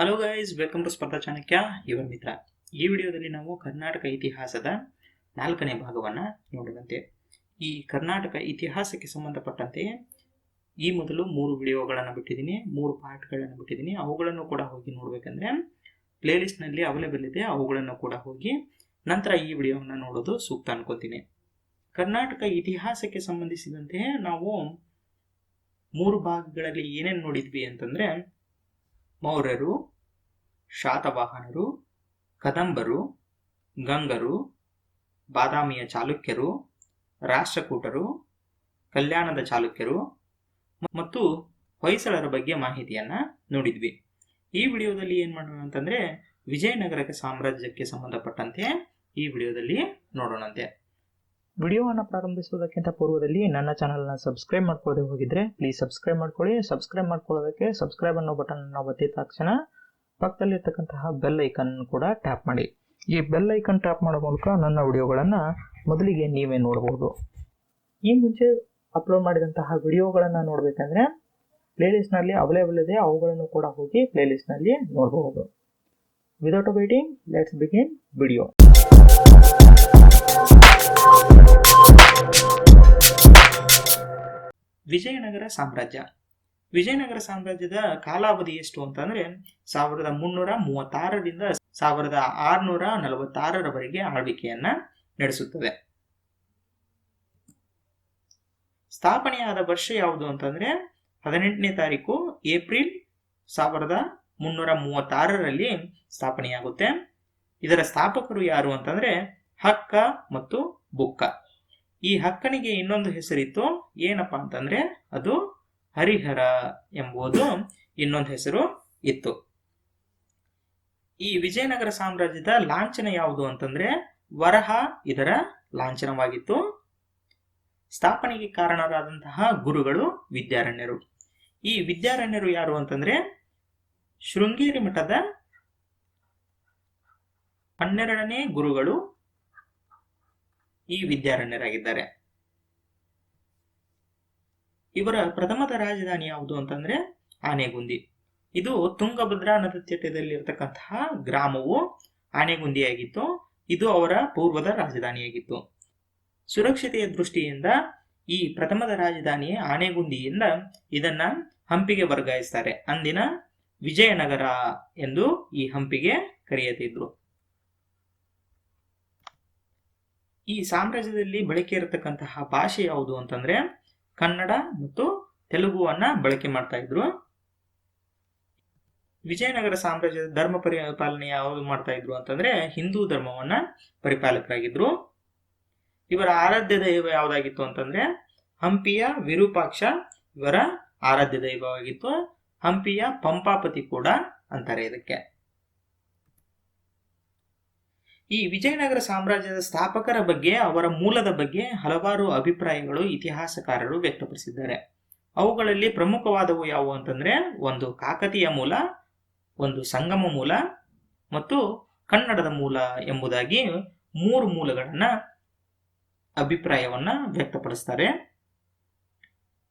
Hello guys welcome to ಸ್ಪರ್ಧಾ ಚಾಣಕ್ಯ ಇವರ ಮಿತ್ರ ಈ ವಿಡಿಯೋದಲ್ಲಿ ನಾವು ಕರ್ನಾಟಕ ಇತಿಹಾಸದ ನಾಲ್ಕನೇ ಭಾಗವನ್ನು ನೋಡುವಂತೆ ಈ ಕರ್ನಾಟಕ ಇತಿಹಾಸಕ್ಕೆ ಸಂಬಂಧಪಟ್ಟಂತೆ ಈ ಮೊದಲು ಮೂರು ವಿಡಿಯೋಗಳನ್ನು ಬಿಟ್ಟಿದ್ದೀನಿ, ಮೂರು ಪಾರ್ಟ್ಗಳನ್ನು ಬಿಟ್ಟಿದ್ದೀನಿ. ಅವುಗಳನ್ನು ಕೂಡ ಹೋಗಿ ನೋಡಬೇಕಂದ್ರೆ ಪ್ಲೇಲಿಸ್ಟ್ನಲ್ಲಿ ಅವೈಲೇಬಲ್ ಇದೆ, ಅವುಗಳನ್ನು ಕೂಡ ಹೋಗಿ ನಂತರ ಈ ವಿಡಿಯೋವನ್ನು ನೋಡೋದು ಸೂಕ್ತ ಅನ್ಕೋತೀನಿ. ಕರ್ನಾಟಕ ಇತಿಹಾಸಕ್ಕೆ ಸಂಬಂಧಿಸಿದಂತೆ ನಾವು ಮೂರು ಭಾಗಗಳಲ್ಲಿ ಏನೇನು ನೋಡಿದ್ವಿ ಅಂತಂದರೆ ಮೌರ್ಯರು, ಶಾತವಾಹನರು, ಕದಂಬರು, ಗಂಗರು, ಬಾದಾಮಿಯ ಚಾಲುಕ್ಯರು, ರಾಷ್ಟ್ರಕೂಟರು, ಕಲ್ಯಾಣದ ಚಾಲುಕ್ಯರು ಮತ್ತು ಹೊಯ್ಸಳರ ಬಗ್ಗೆ ಮಾಹಿತಿಯನ್ನು ನೋಡಿದ್ವಿ. ಈ ವಿಡಿಯೋದಲ್ಲಿ ಏನು ಮಾಡೋಣ ಅಂತಂದರೆ ವಿಜಯನಗರಕ್ಕೆ ಸಾಮ್ರಾಜ್ಯಕ್ಕೆ ಸಂಬಂಧಪಟ್ಟಂತೆ ಈ ವಿಡಿಯೋದಲ್ಲಿ ನೋಡೋಣಂತೆ. ವಿಡಿಯೋವನ್ನು ಪ್ರಾರಂಭಿಸುವುದಕ್ಕಿಂತ ಪೂರ್ವದಲ್ಲಿ ನನ್ನ ಚಾನಲ್ನ ಸಬ್ಸ್ಕ್ರೈಬ್ ಮಾಡ್ಕೊಳ್ಳದೆ ಹೋಗಿದ್ರೆ ಪ್ಲೀಸ್ ಸಬ್ಸ್ಕ್ರೈಬ್ ಮಾಡ್ಕೊಳ್ಳಿ. ಸಬ್ಸ್ಕ್ರೈಬ್ ಮಾಡ್ಕೊಳ್ಳೋದಕ್ಕೆ ಸಬ್ಸ್ಕ್ರೈಬ್ ಅನ್ನೋ ಬಟನ್ ಒತ್ತಿದ ತಕ್ಷಣ ಪಕ್ಕದಲ್ಲಿರ್ತಕ್ಕಂತಹ ಬೆಲ್ ಐಕನ್ ಕೂಡ ಟ್ಯಾಪ್ ಮಾಡಿ. ಈ ಬೆಲ್ ಐಕನ್ ಟ್ಯಾಪ್ ಮಾಡೋ ಮೂಲಕ ನನ್ನ ವಿಡಿಯೋಗಳನ್ನು ಮೊದಲಿಗೆ ನೀವೇ ನೋಡಬಹುದು. ಈ ಮುಂಚೆ ಅಪ್ಲೋಡ್ ಮಾಡಿದಂತಹ ವಿಡಿಯೋಗಳನ್ನು ನೋಡಬೇಕಂದ್ರೆ ಪ್ಲೇಲಿಸ್ಟ್ನಲ್ಲಿ ಅವೈಲೇಬಲ್ ಇದೆ. ಅವುಗಳನ್ನು ಕೂಡ ಹೋಗಿ ಪ್ಲೇಲಿಸ್ಟ್ನಲ್ಲಿ ನೋಡಬಹುದು. Without waiting let's begin video Vijayanagara ಸಾಮ್ರಾಜ್ಯ. ವಿಜಯನಗರ ಸಾಮ್ರಾಜ್ಯದ ಕಾಲಾವಧಿ ಎಷ್ಟು ಅಂತಂದ್ರೆ ಸಾವಿರದ ಮುನ್ನೂರ ಮೂವತ್ತಾರರಿಂದ ಸಾವಿರದ ಆರುನೂರ ನಲವತ್ತಾರರವರೆಗೆ ಆಳ್ವಿಕೆಯನ್ನ ನಡೆಸುತ್ತದೆ. ಸ್ಥಾಪನೆಯಾದ ವರ್ಷ ಯಾವುದು ಅಂತಂದ್ರೆ ಹದಿನೆಂಟನೇ ತಾರೀಕು ಏಪ್ರಿಲ್ ಸಾವಿರದ ಮುನ್ನೂರ ಮೂವತ್ತಾರರಲ್ಲಿ ಸ್ಥಾಪನೆಯಾಗುತ್ತೆ. ಇದರ ಸ್ಥಾಪಕರು ಯಾರು ಅಂತಂದ್ರೆ ಹಕ್ಕ ಮತ್ತು ಬುಕ್ಕ. ಈ ಹಕ್ಕನಿಗೆ ಇನ್ನೊಂದು ಹೆಸರಿತ್ತು. ಏನಪ್ಪಾ ಅಂತಂದ್ರೆ ಅದು ಹರಿಹರ ಎಂಬುದು ಇನ್ನೊಂದು ಹೆಸರು ಇತ್ತು. ಈ ವಿಜಯನಗರ ಸಾಮ್ರಾಜ್ಯದ ಲಾಂಛನ ಯಾವುದು ಅಂತಂದ್ರೆ ವರಹ ಇದರ ಲಾಂಛನವಾಗಿತ್ತು. ಸ್ಥಾಪನೆಗೆ ಕಾರಣರಾದಂತಹ ಗುರುಗಳು ವಿದ್ಯಾರಣ್ಯರು. ಈ ವಿದ್ಯಾರಣ್ಯರು ಯಾರು ಅಂತಂದ್ರೆ ಶೃಂಗೇರಿ ಮಠದ ಹನ್ನೆರಡನೇ ಗುರುಗಳು ಈ ವಿದ್ಯಾರಣ್ಯರಾಗಿದ್ದಾರೆ. ಇವರ ಪ್ರಥಮದ ರಾಜಧಾನಿ ಯಾವುದು ಅಂತಂದ್ರೆ ಆನೆಗುಂದಿ. ಇದು ತುಂಗಭದ್ರಾ ನದಿ ತಟದಲ್ಲಿರ್ತಕ್ಕಂತಹ ಗ್ರಾಮವು ಆನೆಗುಂದಿಯಾಗಿತ್ತು. ಇದು ಅವರ ಪೂರ್ವದ ರಾಜಧಾನಿಯಾಗಿತ್ತು. ಸುರಕ್ಷತೆಯ ದೃಷ್ಟಿಯಿಂದ ಈ ಪ್ರಥಮದ ರಾಜಧಾನಿ ಆನೆಗುಂದಿಯಿಂದ ಇದನ್ನ ಹಂಪಿಗೆ ವರ್ಗಾಯಿಸ್ತಾರೆ. ಅಂದಿನ ವಿಜಯನಗರ ಎಂದು ಈ ಹಂಪಿಗೆ ಕರೆಯುತ್ತಿದ್ರು ಈ ಸಾಮ್ರಾಜ್ಯದಲ್ಲಿ ಬಳಕೆ ಇರತಕ್ಕಂತಹ ಭಾಷೆ ಯಾವುದು ಅಂತಂದ್ರೆ ಕನ್ನಡ ಮತ್ತು ತೆಲುಗುವನ್ನ ಬಳಕೆ ಮಾಡ್ತಾ ಇದ್ರು. ವಿಜಯನಗರ ಸಾಮ್ರಾಜ್ಯದ ಧರ್ಮ ಪರಿಪಾಲನೆ ಯಾವುದು ಮಾಡ್ತಾ ಇದ್ರು ಅಂತಂದ್ರೆ ಹಿಂದೂ ಧರ್ಮವನ್ನ ಪರಿಪಾಲಕರಾಗಿದ್ರು. ಇವರ ಆರಾಧ್ಯ ದೈವ ಯಾವುದಾಗಿತ್ತು ಅಂತಂದ್ರೆ ಹಂಪಿಯ ವಿರೂಪಾಕ್ಷ ಇವರ ಆರಾಧ್ಯ ದೈವವಾಗಿತ್ತು. ಹಂಪಿಯ ಪಂಪಾಪತಿ ಕೂಡ ಅಂತಾರೆ ಇದಕ್ಕೆ. ಈ ವಿಜಯನಗರ ಸಾಮ್ರಾಜ್ಯದ ಸ್ಥಾಪಕರ ಬಗ್ಗೆ, ಅವರ ಮೂಲದ ಬಗ್ಗೆ ಹಲವಾರು ಅಭಿಪ್ರಾಯಗಳು ಇತಿಹಾಸಕಾರರು ವ್ಯಕ್ತಪಡಿಸಿದ್ದಾರೆ. ಅವುಗಳಲ್ಲಿ ಪ್ರಮುಖವಾದವು ಯಾವುವು ಅಂತಂದ್ರೆ, ಒಂದು ಕಾಕತಿಯ ಮೂಲ, ಒಂದು ಸಂಗಮ ಮೂಲ ಮತ್ತು ಕನ್ನಡದ ಮೂಲ ಎಂಬುದಾಗಿ ಮೂರು ಮೂಲಗಳನ್ನ ಅಭಿಪ್ರಾಯವನ್ನ ವ್ಯಕ್ತಪಡಿಸ್ತಾರೆ.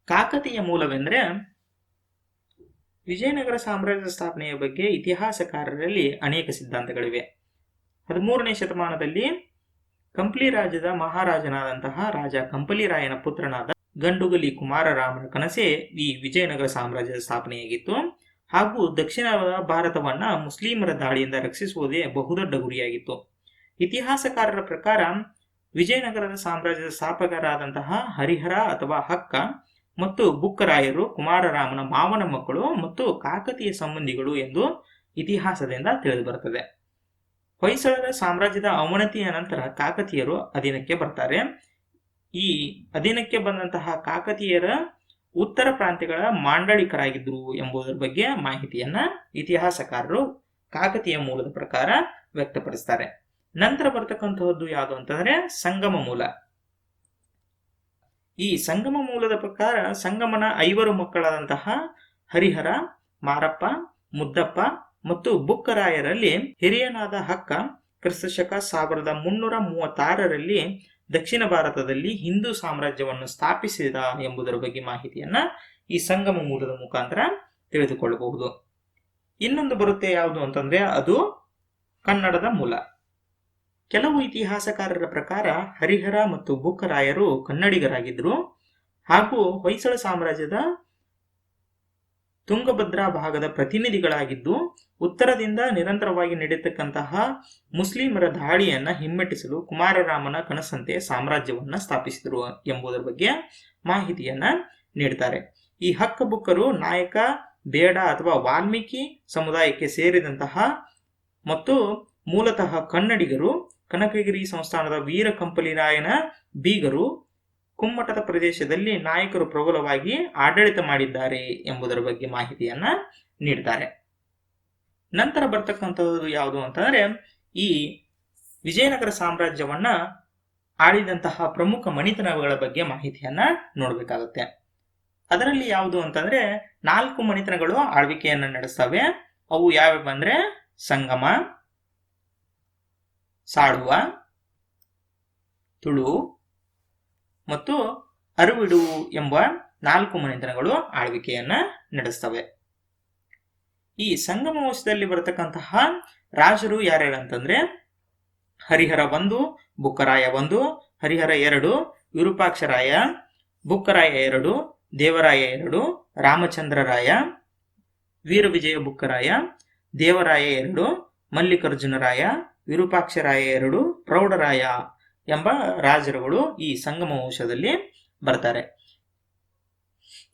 ಕಾಕತಿಯ ಮೂಲವೆಂದ್ರೆ, ವಿಜಯನಗರ ಸಾಮ್ರಾಜ್ಯದ ಸ್ಥಾಪನೆಯ ಬಗ್ಗೆ ಇತಿಹಾಸಕಾರರಲ್ಲಿ ಅನೇಕ ಸಿದ್ಧಾಂತಗಳಿವೆ. ಹದಿಮೂರನೇ ಶತಮಾನದಲ್ಲಿ ಕಂಪ್ಲಿ ರಾಜ್ಯದ ಮಹಾರಾಜನಾದಂತಹ ರಾಜ ಕಂಪಲಿರಾಯನ ಪುತ್ರನಾದ ಗಂಡುಗಲಿ ಕುಮಾರರಾಮನ ಕನಸೆ ಈ ವಿಜಯನಗರ ಸಾಮ್ರಾಜ್ಯದ ಸ್ಥಾಪನೆಯಾಗಿತ್ತು. ಹಾಗೂ ದಕ್ಷಿಣ ಭಾರತವನ್ನ ಮುಸ್ಲಿಮರ ದಾಳಿಯಿಂದ ರಕ್ಷಿಸುವುದೇ ಬಹುದೊಡ್ಡ ಗುರಿಯಾಗಿತ್ತು. ಇತಿಹಾಸಕಾರರ ಪ್ರಕಾರ ವಿಜಯನಗರದ ಸಾಮ್ರಾಜ್ಯದ ಸ್ಥಾಪಕರಾದಂತಹ ಹರಿಹರ ಅಥವಾ ಹಕ್ಕ ಮತ್ತು ಬುಕ್ಕರಾಯರು ಕುಮಾರರಾಮನ ಮಾವನ ಮಕ್ಕಳು ಮತ್ತು ಕಾಕತೀಯ ಸಂಬಂಧಿಗಳು ಎಂದು ಇತಿಹಾಸದಿಂದ ತಿಳಿದುಬರುತ್ತದೆ ಹೊಯ್ಸಳರ ಸಾಮ್ರಾಜ್ಯದ ಅವನತಿಯ ನಂತರ ಕಾಕತೀಯರು ಅಧೀನಕ್ಕೆ ಬರ್ತಾರೆ. ಈ ಅಧೀನಕ್ಕೆ ಬಂದಂತಹ ಕಾಕತೀಯರ ಉತ್ತರ ಪ್ರಾಂತ್ಯಗಳ ಮಾಂಡಳಿಕರಾಗಿದ್ದರು ಎಂಬುದರ ಬಗ್ಗೆ ಮಾಹಿತಿಯನ್ನ ಇತಿಹಾಸಕಾರರು ಕಾಕತೀಯ ಮೂಲದ ಪ್ರಕಾರ ವ್ಯಕ್ತಪಡಿಸ್ತಾರೆ. ನಂತರ ಬರ್ತಕ್ಕಂತಹದ್ದು ಯಾವುದು ಅಂತಂದ್ರೆ ಸಂಗಮ ಮೂಲ. ಈ ಸಂಗಮ ಮೂಲದ ಪ್ರಕಾರ ಸಂಗಮನ ಐವರು ಮಕ್ಕಳಾದಂತಹ ಹರಿಹರ, ಮಾರಪ್ಪ, ಮುದ್ದಪ್ಪ ಮತ್ತು ಬುಕ್ಕರಾಯರಲ್ಲಿ ಹಿರಿಯನಾದ ಹಕ್ಕ ಕ್ರಿಸ್ತಶಕ ಸಾವಿರದ ಮುನ್ನೂರ ಮೂವತ್ತಾರರಲ್ಲಿ ದಕ್ಷಿಣ ಭಾರತದಲ್ಲಿ ಹಿಂದೂ ಸಾಮ್ರಾಜ್ಯವನ್ನು ಸ್ಥಾಪಿಸಿದ ಎಂಬುದರ ಬಗ್ಗೆ ಮಾಹಿತಿಯನ್ನ ಈ ಸಂಗಮ ಮೂಲದ ಮುಖಾಂತರ ತಿಳಿದುಕೊಳ್ಳಬಹುದು. ಇನ್ನೊಂದು ಬರುತ್ತೆ ಯಾವುದು ಅಂತಂದ್ರೆ ಅದು ಕನ್ನಡದ ಮೂಲ. ಕೆಲವು ಇತಿಹಾಸಕಾರರ ಪ್ರಕಾರ ಹರಿಹರ ಮತ್ತು ಬುಕ್ಕರಾಯರು ಕನ್ನಡಿಗರಾಗಿದ್ದರು ಹಾಗೂ ಹೊಯ್ಸಳ ಸಾಮ್ರಾಜ್ಯದ ತುಂಗಭದ್ರಾ ಭಾಗದ ಪ್ರತಿನಿಧಿಗಳಾಗಿದ್ದು ಉತ್ತರದಿಂದ ನಿರಂತರವಾಗಿ ನಡೆಯತಕ್ಕಂತಹ ಮುಸ್ಲಿಮರ ದಾಳಿಯನ್ನ ಹಿಮ್ಮೆಟ್ಟಿಸಲು ಕುಮಾರರಾಮನ ಕನಸಂತೆ ಸಾಮ್ರಾಜ್ಯವನ್ನ ಸ್ಥಾಪಿಸಿದರು ಎಂಬುದರ ಬಗ್ಗೆ ಮಾಹಿತಿಯನ್ನ ನೀಡ್ತಾರೆ. ಈ ಹಕ್ಕಬುಕ್ಕರು ನಾಯಕ, ಬೇಡ ಅಥವಾ ವಾಲ್ಮೀಕಿ ಸಮುದಾಯಕ್ಕೆ ಸೇರಿದಂತಹ ಮತ್ತು ಮೂಲತಃ ಕನ್ನಡಿಗರು, ಕನಕಗಿರಿ ಸಂಸ್ಥಾನದ ವೀರ ಕಂಪಲಿರಾಯನ ಬೀಗರು ಕುಮ್ಮಟದ ಪ್ರದೇಶದಲ್ಲಿ ನಾಯಕರು ಪ್ರಬಲವಾಗಿ ಆಡಳಿತ ಮಾಡಿದ್ದಾರೆ ಎಂಬುದರ ಬಗ್ಗೆ ಮಾಹಿತಿಯನ್ನ ನೀಡ್ತಾರೆ. ನಂತರ ಬರ್ತಕ್ಕಂಥದ್ದು ಯಾವುದು ಅಂತಂದ್ರೆ, ಈ ವಿಜಯನಗರ ಸಾಮ್ರಾಜ್ಯವನ್ನ ಆಳಿದಂತಹ ಪ್ರಮುಖ ಮಣಿತನಗಳ ಬಗ್ಗೆ ಮಾಹಿತಿಯನ್ನ ನೋಡ್ಬೇಕಾಗುತ್ತೆ. ಅದರಲ್ಲಿ ಯಾವುದು ಅಂತಂದ್ರೆ, ನಾಲ್ಕು ಮಣಿತನಗಳು ಆಳ್ವಿಕೆಯನ್ನ ನಡೆಸ್ತವೆ. ಅವು ಯಾವ್ಯಾವ ಅಂದ್ರೆ, ಸಂಗಮ ಸಾಡುವ ತುಳು ಮತ್ತು ಅರುವಿಡು ಎಂಬ ನಾಲ್ಕು ಮನೆತನಗಳು ಆಳ್ವಿಕೆಯನ್ನ ನಡೆಸ್ತವೆ. ಈ ಸಂಗಮ ವಂಶದಲ್ಲಿ ಬರತಕ್ಕಂತಹ ರಾಜರು ಯಾರ್ಯಾರು ಅಂತಂದ್ರೆ ಹರಿಹರ ಒಂದು, ಬುಕ್ಕರಾಯ ಒಂದು, ಹರಿಹರ ಎರಡು, ವಿರೂಪಾಕ್ಷರಾಯ, ಬುಕ್ಕರಾಯ ಎರಡು, ದೇವರಾಯ ಎರಡು, ರಾಮಚಂದ್ರರಾಯ, ವೀರವಿಜಯ ಬುಕ್ಕರಾಯ, ದೇವರಾಯ ಎರಡು, ಮಲ್ಲಿಕಾರ್ಜುನರಾಯ, ವಿರೂಪಾಕ್ಷರಾಯ ಎರಡು, ಪ್ರೌಢರಾಯ ಎಂಬ ರಾಜರುಗಳು ಈ ಸಂಗಮ ವಂಶದಲ್ಲಿ ಬರ್ತಾರೆ.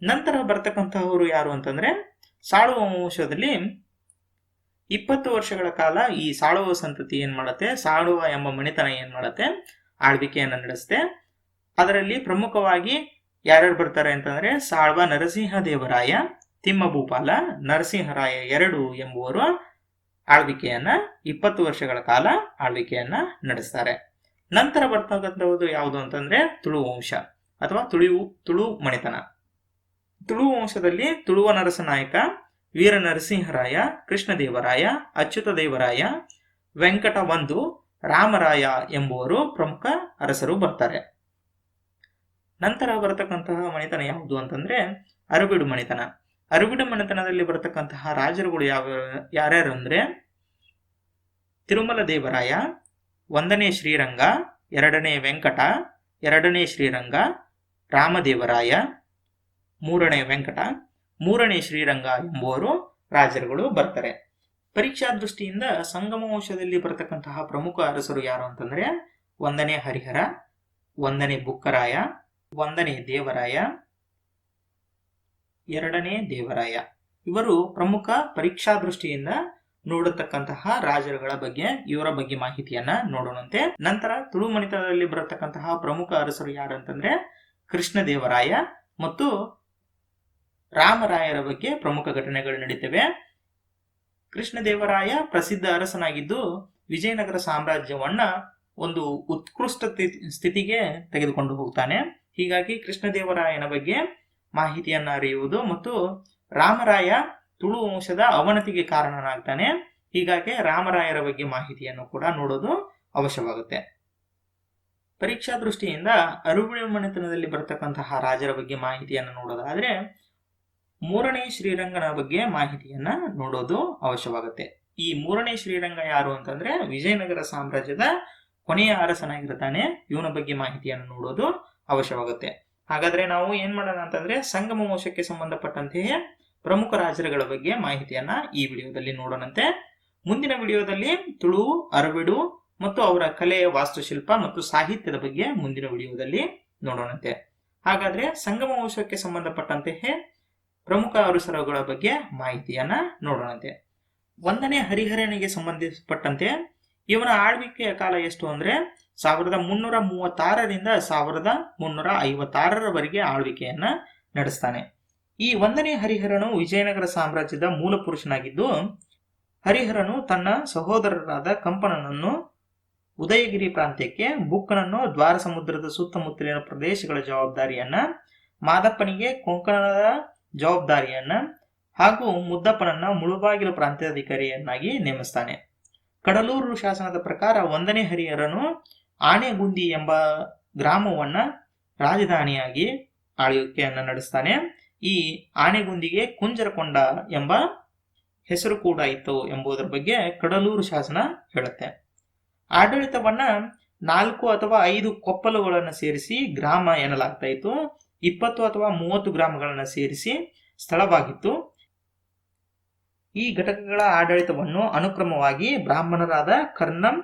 ನಂತರ ಬರ್ತಕ್ಕಂತಹವರು ಯಾರು ಅಂತಂದ್ರೆ, ಸಾಳುವ ವಂಶದಲ್ಲಿ ಇಪ್ಪತ್ತು ವರ್ಷಗಳ ಕಾಲ ಈ ಸಾಳುವ ಸಂತತಿ ಏನ್ ಮಾಡುತ್ತೆ, ಸಾಳುವ ಎಂಬ ಮಣಿತನ ಏನ್ ಮಾಡುತ್ತೆ, ಆಳ್ವಿಕೆಯನ್ನ ನಡೆಸುತ್ತೆ ಅದರಲ್ಲಿ ಪ್ರಮುಖವಾಗಿ ಯಾರ್ಯಾರು ಬರ್ತಾರೆ ಅಂತಂದ್ರೆ, ಸಾಳ್ವ ನರಸಿಂಹ ದೇವರಾಯ ತಿಮ್ಮಭೂಪಾಲ, ನರಸಿಂಹರಾಯ ಎರಡು ಎಂಬುವರು ಆಳ್ವಿಕೆಯನ್ನ, ಇಪ್ಪತ್ತು ವರ್ಷಗಳ ಕಾಲ ಆಳ್ವಿಕೆಯನ್ನ ನಡೆಸ್ತಾರೆ. ನಂತರ ಬರ್ತಕ್ಕಂಥದ್ದು ಯಾವುದು ಅಂತಂದ್ರೆ ತುಳು ವಂಶ ಅಥವಾ ತುಳಿವು ತುಳು ಮಣಿತನ. ತುಳು ವಂಶದಲ್ಲಿ ತುಳುವ ನರಸನಾಯಕ ವೀರ ನರಸಿಂಹರಾಯ ಕೃಷ್ಣದೇವರಾಯ ಅಚ್ಯುತ ದೇವರಾಯ ವೆಂಕಟ ಒಂದು ರಾಮರಾಯ ಎಂಬುವರು ಪ್ರಮುಖ ಅರಸರು ಬರ್ತಾರೆ. ನಂತರ ಬರತಕ್ಕಂತಹ ಮಣಿತನ ಯಾವುದು ಅಂತಂದ್ರೆ ಅರಬಿಡು ಮಣಿತನ. ಅರಬಿಡು ಮಣಿತನದಲ್ಲಿ ಬರತಕ್ಕಂತಹ ರಾಜರುಗಳು ಯಾವ, ಯಾರ್ಯಾರು ಅಂದ್ರೆ ತಿರುಮಲ ದೇವರಾಯ ಒಂದನೇ ಶ್ರೀರಂಗ, ಎರಡನೇ ವೆಂಕಟ, ಎರಡನೇ ಶ್ರೀರಂಗ, ರಾಮದೇವರಾಯ, ಮೂರನೇ ವೆಂಕಟ, ಮೂರನೇ ಶ್ರೀರಂಗ ಎಂಬುವರು ರಾಜರುಗಳು ಬರ್ತಾರೆ. ಪರೀಕ್ಷಾ ದೃಷ್ಟಿಯಿಂದ ಸಂಗಮ ವಂಶದಲ್ಲಿ ಬರತಕ್ಕಂತಹ ಪ್ರಮುಖ ಅರಸರು ಯಾರು ಅಂತಂದ್ರೆ ಒಂದನೇ ಹರಿಹರ, ಒಂದನೇ ಬುಕ್ಕರಾಯ, ಒಂದನೇ ದೇವರಾಯ, ಎರಡನೇ ದೇವರಾಯ. ಇವರು ಪ್ರಮುಖ ಪರೀಕ್ಷಾ ದೃಷ್ಟಿಯಿಂದ ನೋಡತಕ್ಕಂತಹ ರಾಜರುಗಳ ಬಗ್ಗೆ, ಇವರ ಬಗ್ಗೆ ಮಾಹಿತಿಯನ್ನ ನೋಡೋಣಂತೆ. ನಂತರ ತುಳು ಮಣಿತನದಲ್ಲಿ ಬರತಕ್ಕಂತಹ ಪ್ರಮುಖ ಅರಸರು ಯಾರು ಅಂತಂದ್ರೆ ಕೃಷ್ಣದೇವರಾಯ ಮತ್ತು ರಾಮರಾಯರ ಬಗ್ಗೆ ಪ್ರಮುಖ ಘಟನೆಗಳು ನಡೀತವೆ. ಕೃಷ್ಣದೇವರಾಯ ಪ್ರಸಿದ್ಧ ಅರಸನಾಗಿದ್ದು, ವಿಜಯನಗರ ಸಾಮ್ರಾಜ್ಯವನ್ನ ಒಂದು ಉತ್ಕೃಷ್ಟ ಸ್ಥಿತಿಗೆ ತೆಗೆದುಕೊಂಡು ಹೋಗ್ತಾನೆ. ಹೀಗಾಗಿ ಕೃಷ್ಣದೇವರಾಯನ ಬಗ್ಗೆ ಮಾಹಿತಿಯನ್ನ ಅರಿಯುವುದು ಮತ್ತು ರಾಮರಾಯ ತುಳು ವಂಶದ ಅವನತಿಗೆ ಕಾರಣನಾಗ್ತಾನೆ. ಹೀಗಾಗಿ ರಾಮರಾಯರ ಬಗ್ಗೆ ಮಾಹಿತಿಯನ್ನು ಕೂಡ ನೋಡೋದು ಅವಶ್ಯವಾಗುತ್ತೆ. ಪರೀಕ್ಷಾ ದೃಷ್ಟಿಯಿಂದ ಅರುಬಿಳಿ ಮನೆತನದಲ್ಲಿ ಬರತಕ್ಕಂತಹ ರಾಜರ ಬಗ್ಗೆ ಮಾಹಿತಿಯನ್ನು ನೋಡೋದಾದ್ರೆ, ಮೂರನೇ ಶ್ರೀರಂಗನ ಬಗ್ಗೆ ಮಾಹಿತಿಯನ್ನ ನೋಡೋದು ಅವಶ್ಯವಾಗುತ್ತೆ. ಈ ಮೂರನೇ ಶ್ರೀರಂಗ ಯಾರು ಅಂತಂದ್ರೆ, ವಿಜಯನಗರ ಸಾಮ್ರಾಜ್ಯದ ಕೊನೆಯ ಅರಸನಾಗಿರ್ತಾನೆ. ಇವನ ಬಗ್ಗೆ ಮಾಹಿತಿಯನ್ನು ನೋಡೋದು ಅವಶ್ಯವಾಗುತ್ತೆ. ಹಾಗಾದ್ರೆ ನಾವು ಏನ್ ಮಾಡೋಣ ಅಂತಂದ್ರೆ, ಸಂಗಮ ವಂಶಕ್ಕೆ ಸಂಬಂಧಪಟ್ಟಂತೆಯೇ ಪ್ರಮುಖ ರಾಜರುಗಳ ಬಗ್ಗೆ ಮಾಹಿತಿಯನ್ನ ಈ ವಿಡಿಯೋದಲ್ಲಿ ನೋಡೋಣಂತೆ. ಮುಂದಿನ ವಿಡಿಯೋದಲ್ಲಿ ತುಳು, ಅರಬಿಡು ಮತ್ತು ಅವರ ಕಲೆ, ವಾಸ್ತುಶಿಲ್ಪ ಮತ್ತು ಸಾಹಿತ್ಯದ ಬಗ್ಗೆ ಮುಂದಿನ ವಿಡಿಯೋದಲ್ಲಿ ನೋಡೋಣಂತೆ. ಹಾಗಾದ್ರೆ ಸಂಗಮ ವಂಶಕ್ಕೆ ಸಂಬಂಧಪಟ್ಟಂತೆಯೇ ಪ್ರಮುಖ ಅರಸರಗಳ ಬಗ್ಗೆ ಮಾಹಿತಿಯನ್ನ ನೋಡೋಣಂತೆ. ಒಂದನೇ ಹರಿಹರನಿಗೆ ಸಂಬಂಧಿಸಪಟ್ಟಂತೆ ಇವನ ಆಳ್ವಿಕೆಯ ಕಾಲ ಎಷ್ಟು ಅಂದ್ರೆ ಸಾವಿರದ ಮುನ್ನೂರ ಮೂವತ್ತಾರರಿಂದ ಸಾವಿರದ ಮುನ್ನೂರ ಐವತ್ತಾರರವರೆಗೆ ಆಳ್ವಿಕೆಯನ್ನ ನಡೆಸ್ತಾನೆ. ಈ ಒಂದನೇ ಹರಿಹರನು ವಿಜಯನಗರ ಸಾಮ್ರಾಜ್ಯದ ಮೂಲ ಪುರುಷನಾಗಿದ್ದು, ಹರಿಹರನು ತನ್ನ ಸಹೋದರರಾದ ಕಂಪನನನ್ನು ಉದಯಗಿರಿ ಪ್ರಾಂತ್ಯಕ್ಕೆ, ಬುಕ್ಕನನ್ನು ದ್ವಾರ ಸಮುದ್ರದ ಸುತ್ತಮುತ್ತಲಿನ ಪ್ರದೇಶಗಳ ಜವಾಬ್ದಾರಿಯನ್ನ, ಮಾದಪ್ಪನಿಗೆ ಕೊಂಕಣದ ಜವಾಬ್ದಾರಿಯನ್ನ ಹಾಗೂ ಮುದ್ದಪ್ಪನನ್ನ ಮುಳುಬಾಗಿಲು ಪ್ರಾಂತ್ಯಾಧಿಕಾರಿಯನ್ನಾಗಿ ನೇಮಿಸ್ತಾನೆ. ಕಡಲೂರು ಶಾಸನದ ಪ್ರಕಾರ ಒಂದನೇ ಹರಿಹರನು ಆನೆಗುಂದಿ ಎಂಬ ಗ್ರಾಮವನ್ನ ರಾಜಧಾನಿಯಾಗಿ ಆಳ್ವಿಕೆಯನ್ನ ನಡೆಸ್ತಾನೆ. ಈ ಆನೆಗುಂದಿಗೆ ಕುಂಜರಕೊಂಡ ಎಂಬ ಹೆಸರು ಕೂಡ ಇತ್ತು ಎಂಬುದರ ಬಗ್ಗೆ ಕಡಲೂರು ಶಾಸನ ಹೇಳುತ್ತೆ. ಆಡಳಿತವನ್ನ ನಾಲ್ಕು ಅಥವಾ ಐದು ಕೊಪ್ಪಲುಗಳನ್ನು ಸೇರಿಸಿ ಗ್ರಾಮ ಎನ್ನಲಾಗ್ತಾ ಇತ್ತು. ಇಪ್ಪತ್ತು ಅಥವಾ ಮೂವತ್ತು ಗ್ರಾಮಗಳನ್ನು ಸೇರಿಸಿ ಸ್ಥಳವಾಗಿತ್ತು. ಈ ಘಟಕಗಳ ಆಡಳಿತವನ್ನು ಅನುಕ್ರಮವಾಗಿ ಬ್ರಾಹ್ಮಣರಾದ ಕರ್ಣಂ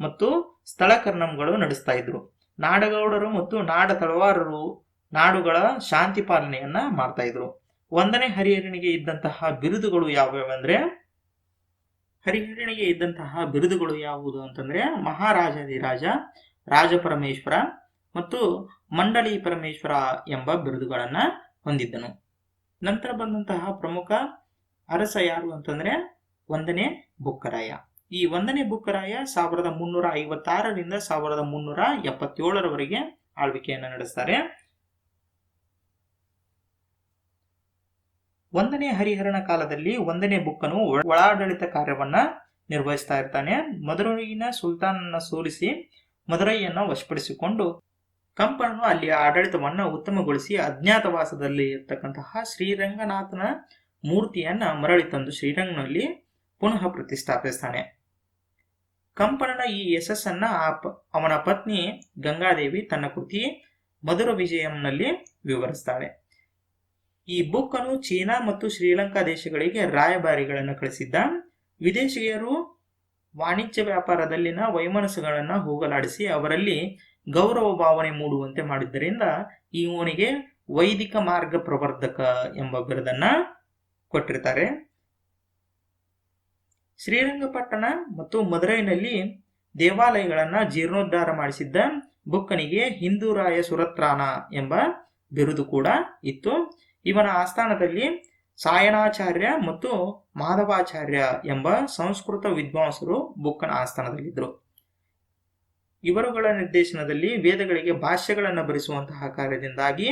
ಮತ್ತು ಸ್ಥಳ ಕರ್ಣಂಗಳು ನಡೆಸ್ತಾ ಇದ್ರು. ನಾಡಗೌಡರು ಮತ್ತು ನಾಡ ತಳವಾರರು ನಾಡುಗಳ ಶಾಂತಿ ಪಾಲನೆಯನ್ನ ಮಾಡ್ತಾ ಇದ್ರು. ಒಂದನೇ ಹರಿಹರನಿಗೆ ಇದ್ದಂತಹ ಬಿರುದುಗಳು ಯಾವ್ಯಾವಂದ್ರೆ, ಹರಿಹರನಿಗೆ ಇದ್ದಂತಹ ಬಿರುದುಗಳು ಯಾವುದು ಅಂತಂದ್ರೆ ಮಹಾರಾಜಾದಿರಾಜ ರಾಜಪರಮೇಶ್ವರ ಮತ್ತು ಮಂಡಳಿ ಪರಮೇಶ್ವರ ಎಂಬ ಬಿರುದುಗಳನ್ನ ಹೊಂದಿದ್ದನು. ನಂತರ ಬಂದಂತಹ ಪ್ರಮುಖ ಅರಸ ಯಾರು ಅಂತಂದ್ರೆ, ಒಂದನೇ ಬುಕ್ಕರಾಯ. ಈ ಒಂದನೇ ಬುಕ್ಕರಾಯ ಸಾವಿರದ ಮುನ್ನೂರ ಐವತ್ತಾರರಿಂದ ಸಾವಿರದ ಮುನ್ನೂರ ಎಪ್ಪತ್ತೇಳರವರೆಗೆ ಆಳ್ವಿಕೆಯನ್ನು ನಡೆಸ್ತಾರೆ. ಒಂದನೇ ಹರಿಹರನ ಕಾಲದಲ್ಲಿ ಒಂದನೇ ಬುಕ್ಕನು ಒಳಾಡಳಿತ ಕಾರ್ಯವನ್ನ ನಿರ್ವಹಿಸ್ತಾ ಇರ್ತಾನೆ. ಮಧುರೈನ ಸುಲ್ತಾನನ್ನ ಸೋಲಿಸಿ ಮದುರೈಯನ್ನ ವಶಪಡಿಸಿಕೊಂಡು ಕಂಪನನು ಅಲ್ಲಿಯ ಆಡಳಿತವನ್ನು ಉತ್ತಮಗೊಳಿಸಿ ಅಜ್ಞಾತವಾಸದಲ್ಲಿ ಇರ್ತಕ್ಕಂತಹ ಶ್ರೀರಂಗನಾಥನ ಮೂರ್ತಿಯನ್ನ ಮರಳಿ ತಂದು ಶ್ರೀರಂಗನಲ್ಲಿ ಪುನಃ ಪ್ರತಿಷ್ಠಾಪಿಸ್ತಾನೆ. ಕಂಪನನ ಈ ಯಶಸ್ಸನ್ನ ಅವನ ಪತ್ನಿ ಗಂಗಾದೇವಿ ತನ್ನ ಕೃತಿ ಮಧುರ ವಿಜಯಂನಲ್ಲಿ ವಿವರಿಸ್ತಾಳೆ. ಈ ಬುಕ್ ಅನ್ನು ಚೀನಾ ಮತ್ತು ಶ್ರೀಲಂಕಾ ದೇಶಗಳಿಗೆ ರಾಯಭಾರಿಗಳನ್ನು ಕಳಿಸಿದ್ದ. ವಿದೇಶಿಯರು ವಾಣಿಜ್ಯ ವ್ಯಾಪಾರದಲ್ಲಿನ ವೈಮನಸ್ಸುಗಳನ್ನು ಹೋಗಲಾಡಿಸಿ ಅವರಲ್ಲಿ ಗೌರವ ಭಾವನೆ ಮೂಡುವಂತೆ ಮಾಡಿದ್ದರಿಂದ ಇವನಿಗೆ ವೈದಿಕ ಮಾರ್ಗ ಪ್ರವರ್ಧಕ ಎಂಬ ಬಿರುದನ್ನ ಕೊಟ್ಟಿರ್ತಾರೆ. ಶ್ರೀರಂಗಪಟ್ಟಣ ಮತ್ತು ಮದುರೈನಲ್ಲಿ ದೇವಾಲಯಗಳನ್ನ ಜೀರ್ಣೋದ್ಧಾರ ಮಾಡಿಸಿದ್ದ ಬುಕ್ಕನಿಗೆ ಹಿಂದೂರಾಯ ಸುರತ್ರಾನ ಎಂಬ ಬಿರುದು ಕೂಡ ಇತ್ತು. ಇವನ ಆಸ್ಥಾನದಲ್ಲಿ ಸಾಯಣಾಚಾರ್ಯ ಮತ್ತು ಮಾಧವಾಚಾರ್ಯ ಎಂಬ ಸಂಸ್ಕೃತ ವಿದ್ವಾಂಸರು ಬುಕ್ಕನ ಆಸ್ಥಾನದಲ್ಲಿದ್ದರು. ಇವರುಗಳ ನಿರ್ದೇಶನದಲ್ಲಿ ವೇದಗಳಿಗೆ ಭಾಷ್ಯಗಳನ್ನು ಬರೆಸುವಂತಹ ಕಾರ್ಯದಿಂದಾಗಿ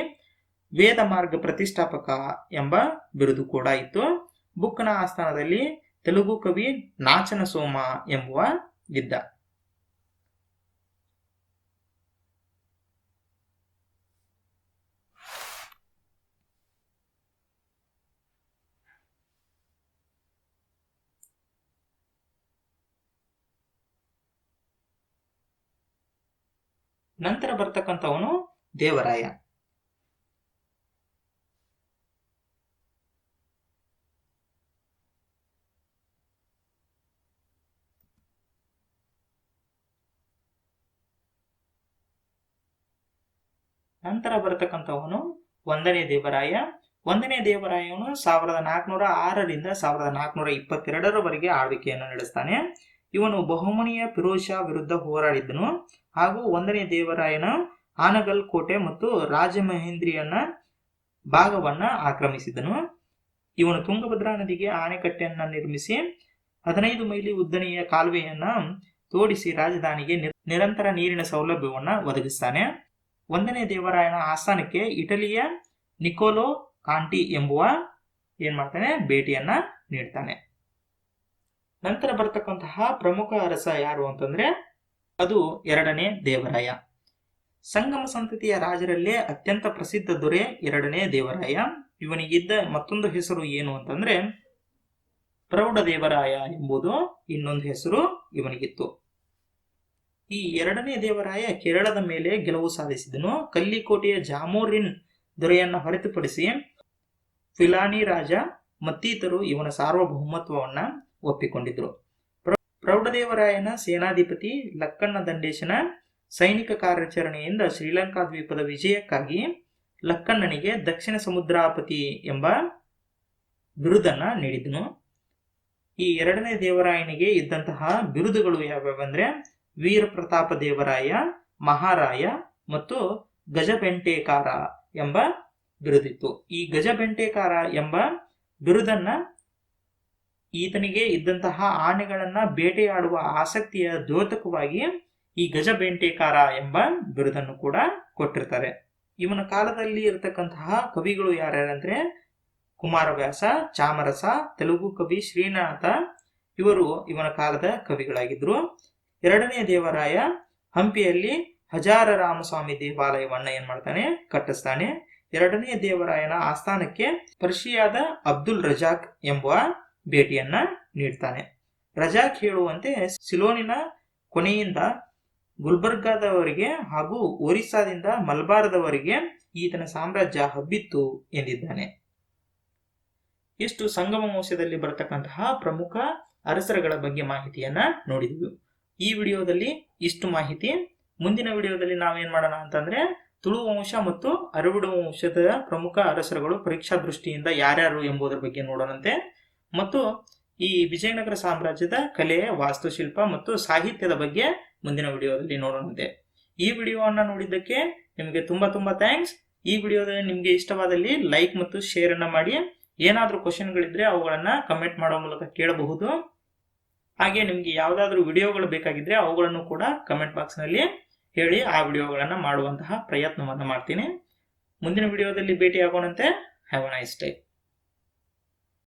ವೇದ ಮಾರ್ಗ ಪ್ರತಿಷ್ಠಾಪಕ ಎಂಬ ಬಿರುದು ಕೂಡ ಇತ್ತು. ಬುಕ್ಕನ ಆಸ್ಥಾನದಲ್ಲಿ ತೆಲುಗು ಕವಿ ನಾಚನ ಸೋಮ ಎಂಬುವ ಇದ್ದ. ನಂತರ ಬರ್ತಕ್ಕಂಥವನು ದೇವರಾಯ. ನಂತರ ಬರತಕ್ಕಂಥವನು ಒಂದನೇ ದೇವರಾಯ. ಒಂದನೇ ದೇವರಾಯನು ಸಾವಿರದ ನಾಲ್ಕುನೂರ ಆರರಿಂದ ಸಾವಿರದ ನಾಲ್ಕುನೂರ ಇಪ್ಪತ್ತೆರಡರವರೆಗೆ ಆಳ್ವಿಕೆಯನ್ನು ನಡೆಸ್ತಾನೆ. ಇವನು ಬಹುಮನಿಯ ಫಿರೋಜ್ ವಿರುದ್ಧ ಹೋರಾಡಿದ್ದನು. ಹಾಗೂ ಒಂದನೇ ದೇವರಾಯನ ಆನಗಲ್ ಕೋಟೆ ಮತ್ತು ರಾಜಮಹೇಂದ್ರಿಯನ ಭಾಗವನ್ನ ಆಕ್ರಮಿಸಿದನು ಇವನು ತುಂಗಭದ್ರಾ ನದಿಗೆ ಆಣೆಕಟ್ಟೆಯನ್ನ ನಿರ್ಮಿಸಿ, ಹದಿನೈದು ಮೈಲಿ ಉದ್ದನೆಯ ಕಾಲುವೆಯನ್ನ ತೋಡಿಸಿ ರಾಜಧಾನಿಗೆ ನಿರಂತರ ನೀರಿನ ಸೌಲಭ್ಯವನ್ನ ಒದಗಿಸ್ತಾನೆ. ಒಂದನೇ ದೇವರಾಯನ ಆಸ್ಥಾನಕ್ಕೆ ಇಟಲಿಯ ನಿಕೋಲೋ ಕಾಂಟಿ ಎಂಬುವ ಏನ್ ಮಾಡ್ತಾನೆ? ಭೇಟಿಯನ್ನ ನೀಡ್ತಾನೆ. ನಂತರ ಬರ್ತಕ್ಕಂತಹ ಪ್ರಮುಖ ಅರಸ ಯಾರು ಅಂತಂದ್ರೆ ಅದು ಎರಡನೇ ದೇವರಾಯ. ಸಂಗಮ ಸಂತತಿಯ ರಾಜರಲ್ಲೇ ಅತ್ಯಂತ ಪ್ರಸಿದ್ಧ ದೊರೆ ಎರಡನೇ ದೇವರಾಯ. ಇವನಿಗಿದ್ದ ಮತ್ತೊಂದು ಹೆಸರು ಏನು ಅಂತಂದ್ರೆ ಪ್ರೌಢ ದೇವರಾಯ ಎಂಬುದು ಇನ್ನೊಂದು ಹೆಸರು ಇವನಿಗಿತ್ತು. ಈ ಎರಡನೇ ದೇವರಾಯ ಕೇರಳದ ಮೇಲೆ ಗೆಲುವು ಸಾಧಿಸಿದನು. ಕಲ್ಲಿಕೋಟೆಯ ಜಾಮೋರಿನ್ ದೊರೆಯನ್ನು ಹೊರತುಪಡಿಸಿ ಫಿಲಾನಿ ರಾಜ ಮತ್ತಿತರು ಇವನ ಸಾರ್ವಭೌಮತ್ವವನ್ನ ಒಪ್ಪಿಕೊಂಡಿದ್ರು. ಪ್ರೌಢದೇವರಾಯನ ಸೇನಾಧಿಪತಿ ಲಕ್ಕಣ್ಣ ದಂಡೇಶನ ಸೈನಿಕ ಕಾರ್ಯಾಚರಣೆಯಿಂದ ಶ್ರೀಲಂಕಾ ದ್ವೀಪದ ವಿಜಯಕ್ಕಾಗಿ ಲಕ್ಕಣ್ಣನಿಗೆ ದಕ್ಷಿಣ ಸಮುದ್ರಾಪತಿ ಎಂಬ ಬಿರುದನ್ನ ನೀಡಿದನು. ಈ ಎರಡನೇ ದೇವರಾಯನಿಗೆ ಇದ್ದಂತಹ ಬಿರುದುಗಳು ಯಾವ್ಯಾವಂದ್ರೆ ವೀರ ಪ್ರತಾಪ ದೇವರಾಯ, ಮಹಾರಾಯ ಮತ್ತು ಗಜಬೆಂಟೇಕಾರ ಎಂಬ ಬಿರುದಿತ್ತು. ಈ ಗಜಬೆಂಟೇಕಾರ ಎಂಬ ಬಿರುದನ್ನ ಈತನಿಗೆ ಇದ್ದಂತಹ ಆನೆಗಳನ್ನ ಬೇಟೆಯಾಡುವ ಆಸಕ್ತಿಯ ದ್ಯೋತಕವಾಗಿ ಈ ಗಜಬೇಂಟೆಕಾರ ಎಂಬ ಬಿರುದನ್ನು ಕೂಡ ಕೊಟ್ಟಿರ್ತಾರೆ. ಇವನ ಕಾಲದಲ್ಲಿ ಇರತಕ್ಕಂತಹ ಕವಿಗಳು ಯಾರ್ಯಾರಂದ್ರೆ ಕುಮಾರವ್ಯಾಸ, ಚಾಮರಸ, ತೆಲುಗು ಕವಿ ಶ್ರೀನಾಥ, ಇವರು ಇವನ ಕಾಲದ ಕವಿಗಳಾಗಿದ್ರು. ಎರಡನೇ ದೇವರಾಯ ಹಂಪಿಯಲ್ಲಿ ಹಜಾರ ರಾಮಸ್ವಾಮಿ ದೇವಾಲಯವನ್ನ ಏನ್ ಮಾಡ್ತಾನೆ? ಕಟ್ಟಿಸ್ತಾನೆ. ಎರಡನೇ ದೇವರಾಯನ ಆಸ್ಥಾನಕ್ಕೆ ಪರ್ಷಿಯಾದ ಅಬ್ದುಲ್ ರಜಾಕ್ ಎಂಬ ಭೇಟಿಯನ್ನ ನೀಡ್ತಾನೆ. ರಜಾಕ್ ಹೇಳುವಂತೆ ಸಿಲೋನಿನ ಕೊನೆಯಿಂದ ಗುಲ್ಬರ್ಗಾದವರಿಗೆ ಹಾಗೂ ಒರಿಸ್ಸಾದಿಂದ ಮಲ್ಬಾರದವರಿಗೆ ಈತನ ಸಾಮ್ರಾಜ್ಯ ಹಬ್ಬಿತ್ತು ಎಂದಿದ್ದಾನೆ. ಇಷ್ಟು ಸಂಗಮ ವಂಶದಲ್ಲಿ ಬರತಕ್ಕಂತಹ ಪ್ರಮುಖ ಅರಸರಗಳ ಬಗ್ಗೆ ಮಾಹಿತಿಯನ್ನ ನೋಡಿದ್ವಿ. ಈ ವಿಡಿಯೋದಲ್ಲಿ ಇಷ್ಟು ಮಾಹಿತಿ. ಮುಂದಿನ ವಿಡಿಯೋದಲ್ಲಿ ನಾವೇನ್ ಮಾಡೋಣ ಅಂತಂದ್ರೆ ತುಳು ವಂಶ ಮತ್ತು ಅರವಿಡು ವಂಶದ ಪ್ರಮುಖ ಅರಸರಗಳು ಪರೀಕ್ಷಾ ದೃಷ್ಟಿಯಿಂದ ಯಾರ್ಯಾರು ಎಂಬುದರ ಬಗ್ಗೆ ನೋಡೋಣಂತೆ. ಮತ್ತು ಈ ವಿಜಯನಗರ ಸಾಮ್ರಾಜ್ಯದ ಕಲೆ ವಾಸ್ತುಶಿಲ್ಪ ಮತ್ತು ಸಾಹಿತ್ಯದ ಬಗ್ಗೆ ಮುಂದಿನ ವಿಡಿಯೋದಲ್ಲಿ ನೋಡೋಣಂತೆ ಈ ವಿಡಿಯೋವನ್ನು ನೋಡಿದ್ದಕ್ಕೆ ನಿಮಗೆ ತುಂಬಾ ತುಂಬಾ ಥ್ಯಾಂಕ್ಸ್ ಈ ವಿಡಿಯೋದಲ್ಲಿ ನಿಮಗೆ ಇಷ್ಟವಾದಲ್ಲಿ ಲೈಕ್ ಮತ್ತು ಶೇರ್ ಅನ್ನ ಮಾಡಿ. ಏನಾದರೂ ಕ್ವಶನ್ಗಳಿದ್ರೆ ಅವುಗಳನ್ನು ಕಮೆಂಟ್ ಮಾಡೋ ಮೂಲಕ ಕೇಳಬಹುದು. ಹಾಗೆ ನಿಮಗೆ ಯಾವುದಾದ್ರೂ ವಿಡಿಯೋಗಳು ಬೇಕಾಗಿದ್ರೆ ಅವುಗಳನ್ನು ಕೂಡ ಕಮೆಂಟ್ ಬಾಕ್ಸ್ನಲ್ಲಿ ಹೇಳಿ ಆ ವಿಡಿಯೋಗಳನ್ನು ಮಾಡುವಂತಹ ಪ್ರಯತ್ನವನ್ನು ಮಾಡ್ತೀನಿ. ಮುಂದಿನ ವಿಡಿಯೋದಲ್ಲಿ ಭೇಟಿ ಆಗೋಣಂತೆ ಹ್ಯಾವ್ ಅ ನೈಸ್ ಡೇ